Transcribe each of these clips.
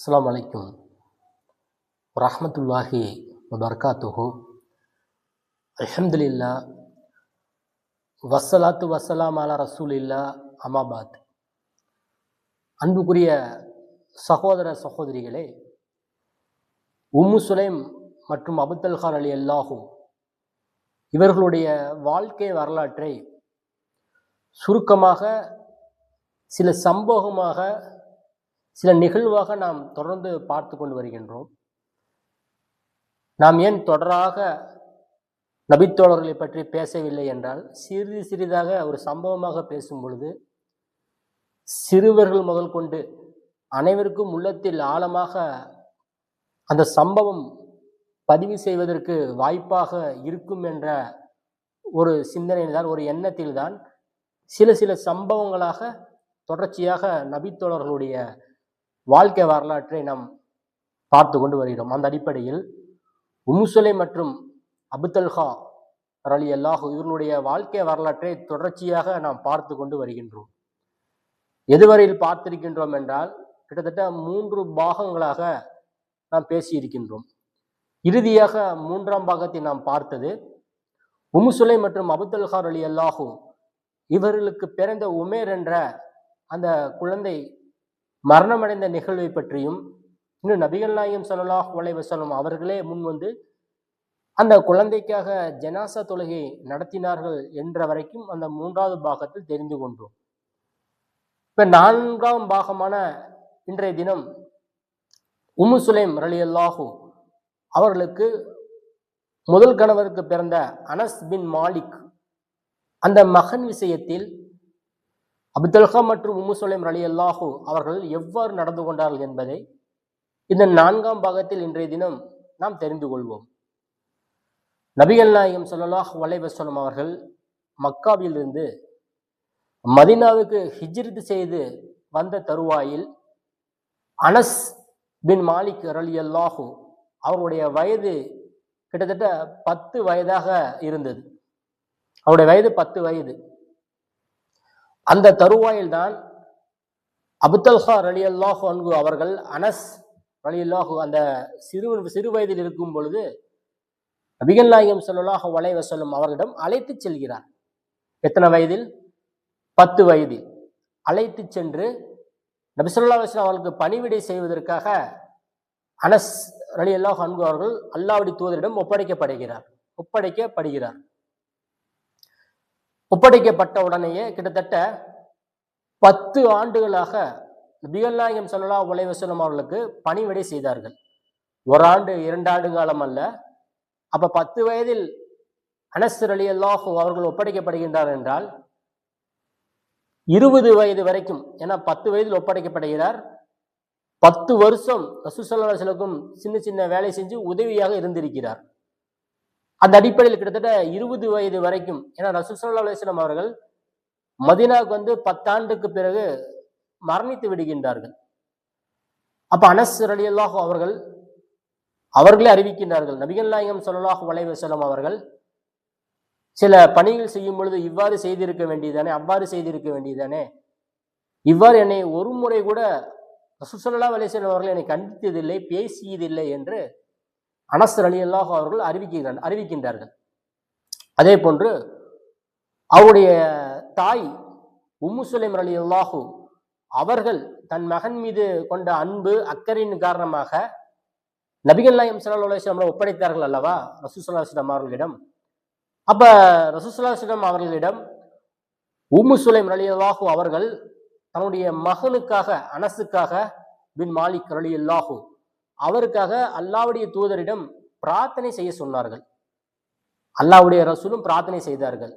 அஸ்லாம் வலைக்கும் ரஹமத்துல்லாஹி வபர்காத்துஹோ. அல்ஹம்துலில்லா வசலாத்து வசலாம் அலா ரசூலில்லா அமாபாத் அன்புக்குரிய சகோதர சகோதரிகளே உம்மு சுலைம் மற்றும் அபுத்தல்கார் அலி அல்லாஹூ இவர்களுடைய வாழ்க்கை வரலாற்றை சுருக்கமாக சில சம்பவமாக சில நிகழ்வாக நாம் தொடர்ந்து பார்த்து கொண்டு வருகின்றோம். நாம் ஏன் தொடராக நபித்தோழர்களை பற்றி பேசவில்லை என்றால் சிறிது சிறிதாக ஒரு சம்பவமாக பேசும் பொழுது சிறுவர்கள் முதல் கொண்டு அனைவருக்கும் உள்ளத்தில் ஆழமாக அந்த சம்பவம் பதிவு செய்வதற்கு வாய்ப்பாக இருக்கும் என்ற ஒரு சிந்தனையில் தான் ஒரு எண்ணத்தில் தான் சில சில சம்பவங்களாக தொடர்ச்சியாக நபித்தோழர்களுடைய வாழ்க்கை வரலாற்றை நாம் பார்த்து கொண்டு வருகிறோம். அந்த அடிப்படையில் உம்முசுலை மற்றும் அபுத்தல்ஹா அலி அல்லாஹு இவர்களுடைய வாழ்க்கை வரலாற்றை தொடர்ச்சியாக நாம் பார்த்து கொண்டு வருகின்றோம். எதுவரையில் பார்த்திருக்கின்றோம் என்றால் கிட்டத்தட்ட மூன்று பாகங்களாக நாம் பேசியிருக்கின்றோம். இறுதியாக மூன்றாம் பாகத்தை நாம் பார்த்தது உமுசுலை மற்றும் அபுத்தல்ஹார் அலி அல்லாஹூ இவர்களுக்கு பிறந்த உமேர் என்ற அந்த குழந்தை மரணமடைந்த நிகழ்வை பற்றியும் இன்னும் நபிகள் நாயம் சல்லாஹ் வலைவசலம் அவர்களே முன் வந்து அந்த குழந்தைக்காக ஜனாசா தொழுகை நடத்தினார்கள் என்ற வரைக்கும் அந்த மூன்றாவது பாகத்தில் தெரிந்து கொண்டோம். இப்ப நான்காம் பாகமான இன்றைய தினம் உம்மு சுலைம் ரலி அல்லாஹூ அவர்களுக்கு முதல் கணவருக்கு பிறந்த அனஸ் பின் மாலிக் அந்த மகன் விஷயத்தில் அப்துல்ஹா மற்றும் உம்மு சுலைம் அலி அல்லாஹூ அவர்கள் எவ்வாறு நடந்து கொண்டார்கள் என்பதை இந்த நான்காம் பாகத்தில் இன்றைய தினம் நாம் தெரிந்து கொள்வோம். நபிகள் நாயகம் சொல்லலாஹ் வலைவசலம் அவர்கள் மக்காவிலிருந்து மதினாவுக்கு ஹிஜ்ரித் செய்து வந்த தருவாயில் அனஸ் பின் மாலிக் அலி அல்லாஹூ அவருடைய வயது கிட்டத்தட்ட பத்து வயதாக இருந்தது. அவருடைய வயது பத்து வயது. அந்த தருவாயில்தான் அபுத்தல்ஹா அலி அல்லாஹு அன்கு அவர்கள் அனஸ் அலி அல்லாஹு அந்த சிறு சிறு வயதில் இருக்கும் பொழுது நபிகள் நாயகம் சொல்லலாஹ் வலை வசல்லம் அவர்களிடம் அழைத்து செல்கிறார். எத்தனை வயதில்? பத்து வயதில். அழைத்து சென்று நபிசல்லா வஸ்லாம் அவர்களுக்கு பணிவிடை செய்வதற்காக அனஸ் அலி அல்லாஹ் அன்பு அவர்கள் அல்லாவுடைய தூதரிடம் ஒப்படைக்கப்படுகிறார். ஒப்படைக்கப்படுகிறார். ஒப்படைக்கப்பட்ட உடனேயே கிட்டத்தட்ட பத்து ஆண்டுகளாக பிஎல்நாயகம் சொல்லலா உலைவசனம் அவர்களுக்கு பணிவிடை செய்தார்கள். ஒரு ஆண்டு இரண்டு ஆண்டு காலம் அல்ல. அப்ப பத்து வயதில் அனஸ்தர் அலி அல்லாஹூ அவர்கள் ஒப்படைக்கப்படுகின்றார் என்றால் இருபது வயது வரைக்கும் ஏன்னா பத்து வயதில் ஒப்படைக்கப்படுகிறார். பத்து வருஷம் ரசூசல்லாசலுக்கும் சின்ன சின்ன வேலை செஞ்சு உதவியாக இருந்திருக்கிறார். அந்த அடிப்படையில் கிட்டத்தட்ட இருபது வயது வரைக்கும் ஏன்னா ரசூசல்லா அலுவலம் அவர்கள் மதினாவுக்கு வந்து பத்தாண்டுக்கு பிறகு மரணித்து விடுகின்றார்கள். அப்ப அனஸ் அலி அவர்கள் அவர்களே அறிவிக்கின்றார்கள் நபிகள் நாயகம் சொல்லலாஹு செல்லும் அவர்கள் சில பணிகள் செய்யும் பொழுது இவ்வாறு செய்திருக்க வேண்டியதானே அவ்வாறு செய்திருக்க வேண்டியதானே இவ்வாறு என்னை ஒரு முறை கூட ரசூசல்லா அலிஸ்லாம் அவர்கள் என்னை கண்டித்ததில்லை பேசியதில்லை என்று அனசர் அலி அல்லாஹ் அவர்கள் அறிவிக்கிறார் அறிவிக்கின்றார்கள். அதே போன்று அவருடைய தாய் உம்முசுலைம் அலி அல்லாஹூ அவர்கள் தன் மகன் மீது கொண்ட அன்பு அக்கறையின் காரணமாக நபிகள் நாயம் சல்லா அலுவலாம் ஒப்படைத்தார்கள் அல்லவா? ரசூசல்லாஸ்லாம் அவர்களிடம். அப்ப ரசூசல்லாஸ்லாம் அவர்களிடம் உம்மு சுலைம் அலி அல்லாஹூ அவர்கள் தன்னுடைய மகனுக்காக அனசுக்காக பின் மாலிக் அலி அல்லாஹூ அவருக்காக அல்லாவுடைய தூதரிடம் பிரார்த்தனை செய்ய சொன்னார்கள். அல்லாவுடைய ரசூலும் பிரார்த்தனை செய்தார்கள்.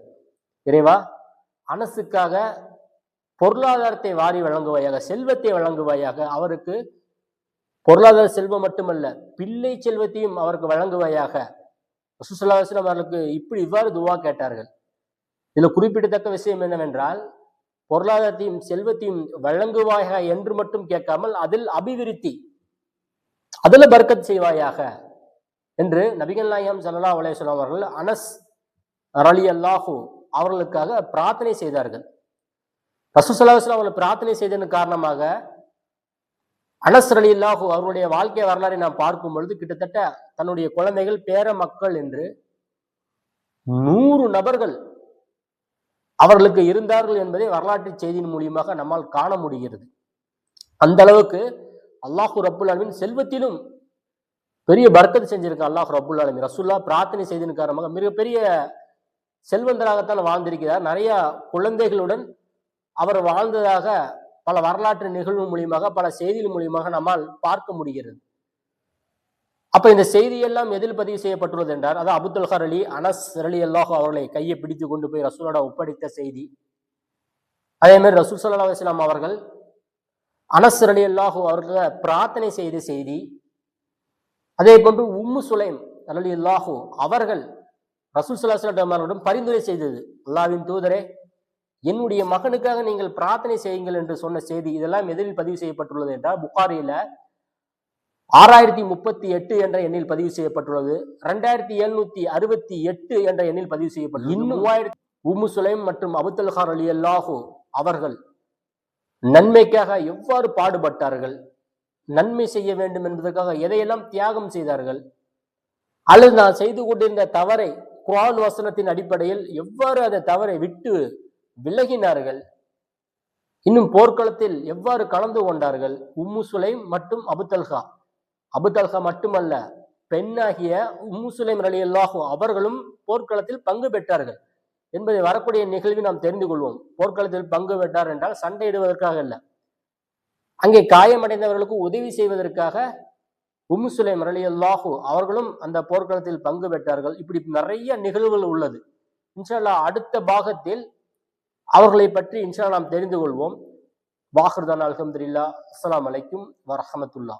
இறைவா அனசுக்காக பொருளாதாரத்தை வாரி வழங்குவாயாக செல்வத்தை வழங்குவாயாக அவருக்கு பொருளாதார செல்வம் மட்டுமல்ல பிள்ளை செல்வத்தையும் அவருக்கு வழங்குவாயாக. ரசூசல்லாஸ்லாம் அவர்களுக்கு இப்படி இவ்வாறு துவா கேட்டார்கள். இதில் குறிப்பிடத்தக்க விஷயம் என்னவென்றால் பொருளாதாரத்தையும் செல்வத்தையும் வழங்குவாயாக என்று மட்டும் கேட்காமல் அதில் அபிவிருத்தி அதில் பர்க்கத் செய்வாயாக. என்று நபிகள் நாயம் சல்லா அலையம் அவர்கள் அனஸ் அலி அல்லாஹூ அவர்களுக்காக பிரார்த்தனை செய்தார்கள். ரசூசல்லாஸ்லாம் அவர்கள் பிரார்த்தனை செய்ததன் காரணமாக அனஸ் ரலியல்லாஹு அவருடைய வாழ்க்கை வரலாறை நாம் பார்க்கும் பொழுது கிட்டத்தட்ட தன்னுடைய குழந்தைகள் பேர மக்கள் என்று நூறு நபர்கள் அவர்களுக்கு இருந்தார்கள் என்பதை வரலாற்று செய்தியின் மூலியமாக நம்மால் காண முடிகிறது. அந்த அளவுக்கு அல்லாஹு ரப்புல் அலமின் செல்வத்திலும் பெரிய பர்க்கத் செஞ்சிருக்கான் அல்லாஹ் ரப்புல் ஆலமீன். ரசுல்லா பிரார்த்தனை செய்ததன் காரணமாக மிகப்பெரிய செல்வந்தராகத்தான் வாழ்ந்திருக்கிறார். நிறைய குழந்தைகளுடன் அவர் வாழ்ந்ததாக பல வரலாற்று நிகழ்வு மூலியமாக பல செய்திகள் மூலியமாக நம்மால் பார்க்க முடிகிறது. அப்ப இந்த செய்தியெல்லாம் எதில் பதிவு செய்யப்பட்டுள்ளது என்றார். அது அபுத்துல்ஹர் அலி அனஸ் அலி அல்லாஹ் அவர்களை கையை பிடித்து கொண்டு போய் ரசூலோட ஒப்படைத்த செய்தி. அதே மாதிரி ரசூல் சல்லா அலிஸ்லாம் அவர்கள் அனஸ் அலி அல்லாஹு அவர்களை பிரார்த்தனை செய்த செய்தி அதே போன்று உம்மு சுலைம் அலி அல்லாஹு அவர்கள் ரசூல் சல்லாஹ் அவர்களிடம் பரிந்துரை செய்தது. அல்லாவின் தூதரே என்னுடைய மகனுக்காக நீங்கள் பிரார்த்தனை செய்யுங்கள் என்று சொன்ன செய்தி இதெல்லாம் எதில் பதிவு செய்யப்பட்டுள்ளது என்றால் புகாரில ஆறாயிரத்தி முப்பத்தி எட்டு என்ற எண்ணில் பதிவு செய்யப்பட்டுள்ளது. ரெண்டாயிரத்தி எழுநூத்தி அறுபத்தி எட்டு என்ற எண்ணில் பதிவு செய்யப்பட்டுள்ளது. இன்னும் மூவாயிரத்தி உம்மு சுலைம் மற்றும் அபுத்தல்ஹார் அலி அல்லாஹு அவர்கள் நன்மைக்காக எவ்வாறு பாடுபட்டார்கள்? நன்மை செய்ய வேண்டும் என்பதற்காக எதையெல்லாம் தியாகம் செய்தார்கள்? அல்லது நான் செய்து கொண்டிருந்த தவறை குரான் வசனத்தின் அடிப்படையில் எவ்வாறு அந்த தவறை விட்டு விலகினார்கள்? இன்னும் போர்க்களத்தில் எவ்வாறு கலந்து கொண்டார்கள்? உம்மு சுலைம் மற்றும் அபுதல்ஹா அபுதல்ஹா மட்டுமல்ல பெண்ணாகிய உம்மு சுலைம் அலி அல்லாஹு அவர்களும் போர்க்களத்தில் பங்கு பெற்றார்கள். என்பதை வரக்கூடிய நிகழ்வை நாம் தெரிந்து கொள்வோம். போர்க்களத்தில் பங்கு பெற்றார் என்றால் சண்டையிடுவதற்காக அல்ல. அங்கே காயமடைந்தவர்களுக்கு உதவி செய்வதற்காக உம்மு சுலைம் அலி அல்லாஹு அவர்களும் அந்த போர்க்களத்தில் பங்கு பெற்றார்கள். இப்படி நிறைய நிகழ்வுகள் உள்ளது. இன்ஷால்லா அடுத்த பாகத்தில் அவர்களை பற்றி இன்ஷா நாம் தெரிந்து கொள்வோம். வாஹர்தான் அலமதுல்லா அஸ்லாம் வலைக்கும் வரஹமத்துல்லா